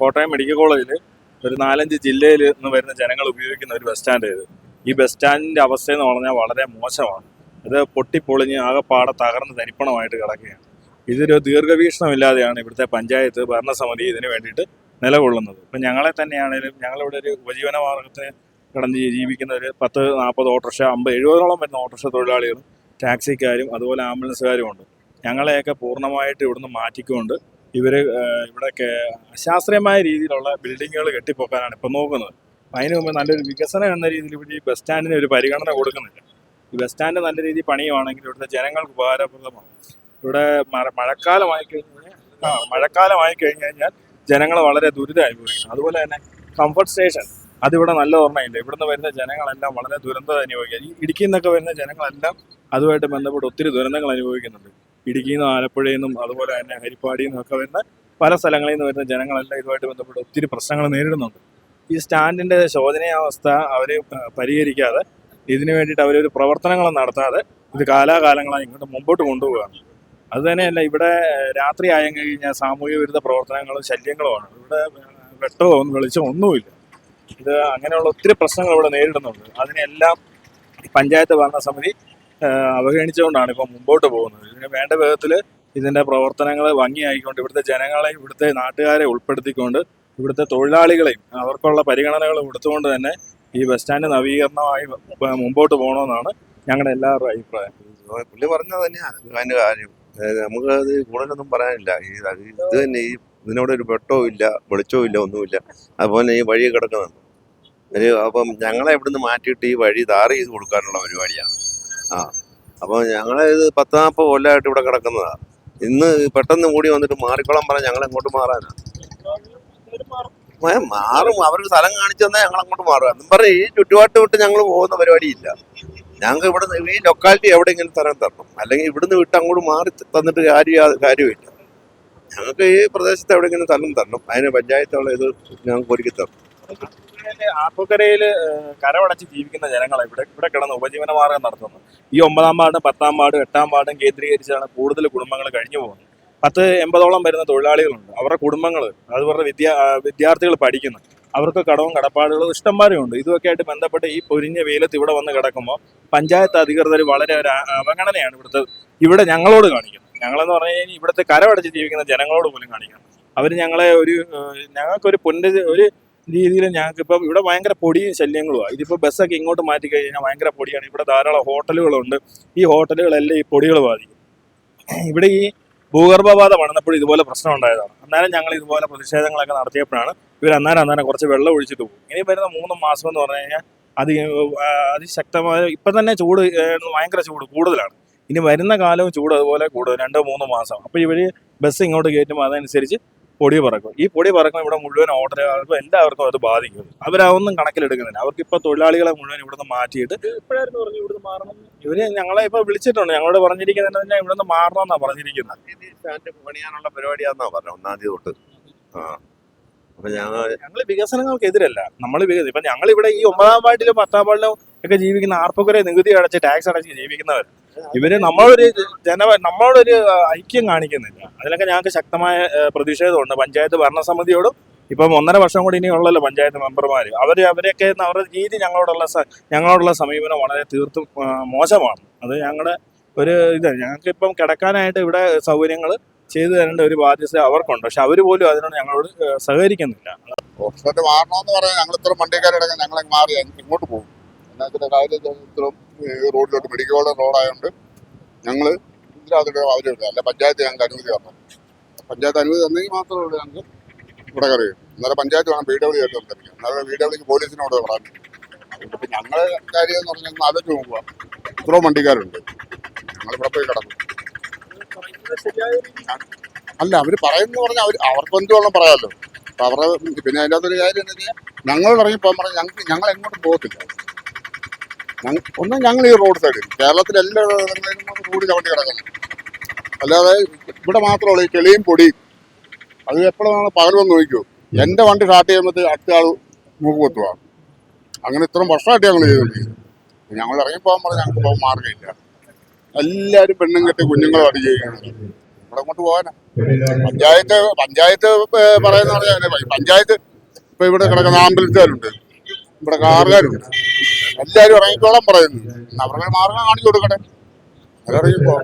Kottayam medical കോളേജിൽ ഒരു നാലഞ്ച് ജില്ലയിൽ നിന്ന് വരുന്ന ജനങ്ങൾ ഉപയോഗിക്കുന്ന ഒരു ബസ് സ്റ്റാൻഡ് ഇത്. ഈ ബസ് സ്റ്റാൻഡിന്റെ അവസ്ഥ എന്ന് പറഞ്ഞാൽ വളരെ മോശമാണ്. ഇത് പൊട്ടിപ്പൊളിഞ്ഞ് ആകെപ്പാടെ തകർന്ന് തരിപ്പണമായിട്ട് കിടക്കുകയാണ്. ഇതൊരു ദീർഘവീക്ഷണമില്ലാതെയാണ് ഇവിടുത്തെ പഞ്ചായത്ത് ഭരണസമിതി ഇതിന് വേണ്ടിയിട്ട് നിലകൊള്ളുന്നത്. ഇപ്പം ഞങ്ങളെ തന്നെയാണേലും ഞങ്ങളിവിടെ ഒരു ഉപജീവന മാർഗത്തിന് കടന്ന് ജീവിക്കുന്ന ഒരു പത്ത് നാൽപ്പത് ഓട്ടോറിക്ഷ അമ്പത് എഴുപതോളം വരുന്ന ഓട്ടോറിക്ഷ തൊഴിലാളികളും ടാക്സിക്കാരും അതുപോലെ ആംബുലൻസുകാരും ഉണ്ട്. ഞങ്ങളെയൊക്കെ പൂർണമായിട്ട് ഇവിടുന്ന് മാറ്റിക്കൊണ്ട് ഇവർ ഇവിടെയൊക്കെ അശാസ്ത്രീയമായ രീതിയിലുള്ള ബിൽഡിങ്ങുകൾ കെട്ടിപ്പോക്കാനാണ് ഇപ്പം നോക്കുന്നത്. അതിന് മുമ്പ് നല്ലൊരു വികസനം എന്ന രീതിയിൽ ഇവിടെ ഈ ബസ് സ്റ്റാൻഡിന് ഒരു പരിഗണന കൊടുക്കുന്നില്ല. ഈ ബസ് സ്റ്റാൻഡ് നല്ല രീതിയിൽ പണിയുവാണെങ്കിൽ ഇവിടുത്തെ ജനങ്ങൾക്ക് ഉപകാരപ്രദമാണ് ഇവിടെ മഴ മഴക്കാലമായി കഴിഞ്ഞാൽ ആ മഴക്കാലമായി കഴിഞ്ഞ് കഴിഞ്ഞാൽ ജനങ്ങൾ വളരെ ദുരിതം അനുഭവിക്കുന്നു അതുപോലെ തന്നെ കംഫർട്ട് സ്റ്റേഷൻ അതിവിടെ നല്ല ഓർമ്മയില്ല ഇവിടുന്ന് വരുന്ന ജനങ്ങളെല്ലാം വളരെ ദുരന്തം അനുഭവിക്കുക ഇടുക്കിയിൽ നിന്നൊക്കെ വരുന്ന ജനങ്ങളെല്ലാം അതുമായിട്ട് ബന്ധപ്പെട്ട് ഒത്തിരി ദുരന്തങ്ങൾ അനുഭവിക്കുന്നുണ്ട്. ഇടുക്കിയിൽ നിന്നും ആലപ്പുഴയിൽ നിന്നും അതുപോലെ തന്നെ ഹരിപ്പാടിയിൽ നിന്നും ഒക്കെ വരുന്ന പല സ്ഥലങ്ങളിൽ നിന്ന് വരുന്ന ജനങ്ങളെല്ലാം ഇതുമായിട്ട് ബന്ധപ്പെട്ട് ഒത്തിരി പ്രശ്നങ്ങൾ നേരിടുന്നുണ്ട്. ഈ സ്റ്റാൻഡിന്റെ ശോചനീയാവസ്ഥ അവർ പരിഹരിക്കാതെ ഇതിനു വേണ്ടിയിട്ട് അവരൊരു പ്രവർത്തനങ്ങൾ നടത്താതെ ഇത് കാലാകാലങ്ങളായി ഇങ്ങോട്ട് മുമ്പോട്ട് കൊണ്ടുപോവുകയാണ്. അത് തന്നെയല്ല ഇവിടെ രാത്രി ആയി കഴിഞ്ഞാൽ സാമൂഹ്യ വിരുദ്ധ പ്രവർത്തനങ്ങളും ശല്യങ്ങളുമാണ് ഇവിടെ വെട്ടമോ വെളിച്ചമോ ഒന്നുമില്ല. ഇത് അങ്ങനെയുള്ള ഒത്തിരി പ്രശ്നങ്ങൾ ഇവിടെ നേരിടുന്നുണ്ട്. അതിനെല്ലാം പഞ്ചായത്ത് ഭരണസമിതി അവഗണിച്ചുകൊണ്ടാണ് ഇപ്പം മുമ്പോട്ട് പോകുന്നത്. ഇതിന് വേണ്ട വിധത്തിൽ ഇതിന്റെ പ്രവർത്തനങ്ങൾ ഭംഗിയായിക്കൊണ്ട് ഇവിടുത്തെ ജനങ്ങളെ ഇവിടുത്തെ നാട്ടുകാരെ ഉൾപ്പെടുത്തിക്കൊണ്ട് ഇവിടുത്തെ തൊഴിലാളികളെയും അവർക്കുള്ള പരിഗണനകൾ കൊടുത്തുകൊണ്ട് തന്നെ ഈ ബസ് സ്റ്റാൻഡ് നവീകരണമായി മുമ്പോട്ട് പോകണമെന്നാണ് ഞങ്ങളുടെ എല്ലാവരുടെ അഭിപ്രായം. പുള്ളി പറഞ്ഞത് തന്നെയാണ് അതിന്റെ കാര്യം. നമുക്ക് അത് കൂടുതലൊന്നും പറയാനില്ല. ഈ ഇത് തന്നെ ഈ ഇതിനോട് ഒരു വെട്ടവും ഇല്ല വെളിച്ചവും ഇല്ല ഒന്നുമില്ല. അതുപോലെ ഈ വഴി കിടക്കുന്നുണ്ട്. അപ്പം ഞങ്ങളെ ഇവിടുന്ന് മാറ്റിയിട്ട് ഈ വഴി ധാർ ചെയ്ത് കൊടുക്കാനുള്ള പരിപാടിയാണ്. ആ. അപ്പോൾ ഞങ്ങളെ ഇത് പത്ത് നാൽപ്പത് കൊല്ലമായിട്ട് ഇവിടെ കിടക്കുന്നതാ. ഇന്ന് പെട്ടെന്ന് കൂടി വന്നിട്ട് മാറിക്കോളാൻ പറഞ്ഞാൽ ഞങ്ങൾ എങ്ങോട്ട് മാറാനാ മാറും. അവർക്ക് സ്ഥലം കാണിച്ചു തന്നാൽ ഞങ്ങൾ അങ്ങോട്ട് മാറുക എന്നും പറഞ്ഞ് ഈ ചുറ്റുപാട്ട് വിട്ട് ഞങ്ങൾ പോകുന്ന പരിപാടിയില്ല. ഞങ്ങൾക്ക് ഇവിടെ ഈ ലൊക്കാലിറ്റി എവിടെ ഇങ്ങനെ തരാൻ തരണം. അല്ലെങ്കിൽ ഇവിടുന്ന് വിട്ട് അങ്ങോട്ട് മാറി തന്നിട്ട് കാര്യം കാര്യമില്ല. ഞങ്ങൾക്ക് ഈ പ്രദേശത്ത് ഇങ്ങനെ സ്ഥലം തരണം. അതിന് പഞ്ചായത്തുള്ള ഇത് ഞങ്ങൾക്ക് ഒരുക്കി തരണം. ആപ്പുക്കരയിൽ കരമടച്ച് ജീവിക്കുന്ന ജനങ്ങളെ ഇവിടെ ഇവിടെ കിടന്ന് ഉപജീവന മാർഗം നടത്തുന്നു. ഈ ഒമ്പതാം വാർഡും പത്താം വാർഡും എട്ടാം വാർഡും കേന്ദ്രീകരിച്ചാണ് കൂടുതൽ കുടുംബങ്ങൾ കഴിഞ്ഞു പോകുന്നത്. പത്ത് എൺപതോളം വരുന്ന തൊഴിലാളികളുണ്ട്. അവരുടെ കുടുംബങ്ങൾ അതുപോലെ വിദ്യാ വിദ്യാർത്ഥികൾ പഠിക്കുന്നു. അവർക്ക് കടവും കടപ്പാടുകളും ഇഷ്ടംമാരും ഉണ്ട്. ഇതുമൊക്കെ ആയിട്ട് ബന്ധപ്പെട്ട് ഈ പൊരിഞ്ഞ വെയിലത്ത് ഇവിടെ വന്ന് കിടക്കുമ്പോൾ പഞ്ചായത്ത് അധികൃതർ വളരെ ഒരു അവഗണനയാണ് ഇവിടുത്തെ ഇവിടെ ഞങ്ങളോട് കാണിക്കുന്നത്. ഞങ്ങളെന്ന് പറഞ്ഞു കഴിഞ്ഞാൽ ഇവിടുത്തെ കരമടച്ച് ജീവിക്കുന്ന ജനങ്ങളോട് പോലും കാണിക്കണം. അവർ ഞങ്ങളെ ഒരു ഞങ്ങൾക്കൊരു പുനര് ഒരു രീതിയിൽ ഞങ്ങൾക്ക് ഇപ്പം ഇവിടെ ഭയങ്കര പൊടിയും ശല്യങ്ങളുമാണ് ഇതിപ്പോൾ ബസ്സൊക്കെ ഇങ്ങോട്ട് മാറ്റി കഴിഞ്ഞാൽ ഭയങ്കര പൊടിയാണ്. ഇവിടെ ധാരാളം ഹോട്ടലുകളുണ്ട്. ഈ ഹോട്ടലുകളെല്ലാം ഈ പൊടികൾ ബാധിക്കും. ഇവിടെ ഈ ഭൂഗർഭപാത പണിതപ്പോൾ ഇതുപോലെ പ്രശ്നം ഉണ്ടായതാണ്. അന്നേരം ഞങ്ങൾ ഇതുപോലെ പ്രതിഷേധങ്ങളൊക്കെ നടത്തിയപ്പോഴാണ് ഇവർ അന്നേരം അന്നേരം കുറച്ച് വെള്ളം ഒഴിച്ചിട്ട് പോകും. ഇനി വരുന്ന മൂന്ന് മാസം എന്ന് പറഞ്ഞു കഴിഞ്ഞാൽ അത് അതിശക്തമായ ഇപ്പം തന്നെ ചൂട് ഭയങ്കര ചൂട് കൂടുതലാണ്. ഇനി വരുന്ന കാലവും ചൂട് അതുപോലെ കൂടുതൽ രണ്ടോ മൂന്നോ മാസം. അപ്പോൾ ഇവർ ബസ് ഇങ്ങോട്ട് കയറ്റുമ്പോൾ അതനുസരിച്ച് പൊടി പറക്കും. ഈ പൊടി പറക്കും ഇവിടെ മുഴുവൻ ഓട്ടോകൾക്കും എല്ലാവർക്കും അത് ബാധിക്കും. അവരതൊന്നും കണക്കിലെടുക്കുന്നില്ല. അവർക്ക് ഇപ്പോൾ തൊഴിലാളികളെ മുഴുവൻ ഇവിടുന്ന് മാറ്റിയിട്ട് ഇപ്പോഴായിരുന്നു പറഞ്ഞു ഇവിടുന്ന് മാറണം? ഇവർ ഞങ്ങളെ ഇപ്പോൾ വിളിച്ചിട്ടുണ്ട്. ഞങ്ങളോട് പറഞ്ഞിരിക്കുന്നത് തന്നെ ഇവിടുന്ന് മാറണമെന്നാണ് പറഞ്ഞിരിക്കുന്നത് സ്റ്റാൻഡ് പണിയാനുള്ള പരിപാടിയാണെന്നാ പറഞ്ഞത് ഒന്നാം തീയതി തൊട്ട്. ആ. അപ്പൊ ഞങ്ങൾ ഞങ്ങൾ വികസനങ്ങൾക്കെതിരല്ല. നമ്മൾ ഇപ്പൊ ഞങ്ങൾ ഇവിടെ ഈ ഒമ്പതാം വാർഡിലും പത്താം വാർഡിലും ഒക്കെ ജീവിക്കുന്ന ആർപ്പൊക്കെ നികുതി അടച്ച് ടാക്സ് അടച്ച് ജീവിക്കുന്നവർ ഇവർ നമ്മളൊരു ജന നമ്മളൊരു ഐക്യം കാണിക്കുന്നില്ല. അതിലൊക്കെ ഞങ്ങൾക്ക് ശക്തമായ പ്രതിഷേധമുണ്ട്. പഞ്ചായത്ത് ഭരണസമിതിയോടും ഇപ്പം ഒന്നര വർഷം കൂടി ഇനി ഇനിയുള്ളല്ലോ പഞ്ചായത്ത് മെമ്പർമാർ അവർ അവരെയൊക്കെ അവരുടെ രീതി ഞങ്ങളോടുള്ള ഞങ്ങളോടുള്ള സമീപനം വളരെ തീർത്തും മോശമാണ്. അത് ഞങ്ങളുടെ ഒരു ഇത് ഞങ്ങൾക്ക് ഇപ്പം കിടക്കാനായിട്ട് ഇവിടെ സൗകര്യങ്ങൾ ചെയ്തു തരേണ്ട ഒരു ബാധ്യത അവർക്കുണ്ട്. പക്ഷെ അവർ പോലും അതിനോട് ഞങ്ങളോട് സഹകരിക്കുന്നില്ല. മാറണമെന്ന് പറയാൻ ഞങ്ങൾ ഇത്ര വണ്ടിക്കാരടക്കം ഞങ്ങൾ മാറി ഇങ്ങോട്ട് പോകും. വെച്ചാൽ കാര്യം ഇത്രയും റോഡിലോട്ട് മെഡിക്കൽ കോളേജ് റോഡായതുകൊണ്ട് ഞങ്ങൾ ഇതിനകത്തോട്ട് അവരുണ്ട് അല്ല പഞ്ചായത്ത് ഞങ്ങൾക്ക് അനുമതി തരണം. പഞ്ചായത്ത് അനുമതി തന്നെങ്കിൽ മാത്രമേ ഉള്ളൂ ഞങ്ങൾക്ക് ഇവിടെ കറിയും എന്നാലും പഞ്ചായത്ത് വേണം പി ഡബ്ല്യു ആയിട്ട് സംസാരിക്കാം എന്നാലും പി ഡബ്ല്യു പോലീസിനോട് അതുകൊണ്ട് ഇപ്പം ഞങ്ങൾ കാര്യം എന്ന് പറഞ്ഞാൽ ആലോചിച്ച് നോക്കുക ഇത്രയും വണ്ടിക്കാരുണ്ട്. ഞങ്ങളിവിടെ പോയി കിടക്കും അല്ല അവർ പറയുന്നു പറഞ്ഞാൽ അവർ അവർക്ക് എന്തുവേണം പറയാമല്ലോ. അപ്പം അവരുടെ പിന്നെ അതിന്റെ അകത്തൊരു കാര്യം എന്ന് വെച്ചാൽ ഞങ്ങൾ ഇറങ്ങിപ്പോൾ പറഞ്ഞാൽ ഞങ്ങൾക്ക് ഞങ്ങൾ എങ്ങോട്ടും പോകത്തില്ല. ഒന്നും ഞങ്ങൾ ഈ റോഡ് സൈഡിൽ കേരളത്തിലെ എല്ലാ കൂടി റോഡ് ചവിട്ടി കിടക്കുന്നു. അല്ലാതെ ഇവിടെ മാത്രമല്ല ഈ ചെളിയും പൊടിയും. അത് എപ്പോഴാണ് പകൽ വന്ന് നോക്കിയോ എന്റെ വണ്ടി സ്റ്റാർട്ട് ചെയ്യുമ്പോൾ അടുത്ത ആൾ മൂക്ക് കൊത്തുക അങ്ങനെ ഇത്രയും വർഷമായിട്ട് ഞങ്ങൾ ചെയ്തുകൊണ്ടിരിക്കുന്നത് ഞങ്ങൾ ഇറങ്ങിപ്പോകാൻ പറഞ്ഞാൽ ഞങ്ങൾക്ക് പോകാൻ മാർഗമില്ല. എല്ലാവരും പെണ്ണും കെട്ടി കുഞ്ഞുങ്ങളും അടി ചെയ്യുകയാണ്. ഇവിടെ അങ്ങോട്ട് പോകാനാ. പഞ്ചായത്ത് പഞ്ചായത്ത് പറയുന്ന പഞ്ചായത്ത് ഇപ്പൊ ഇവിടെ കിടക്കുന്ന ആംബുലൻസുകാരുണ്ട്. ഇവിടെ കാറുകാരുണ്ട്. എല്ലാവരും ഇറങ്ങിക്കോളാൻ പറയുന്നു. അവരുടെ മാർഗം കാണിച്ചു കൊടുക്കട്ടെ. അവരിറങ്ങിപ്പോ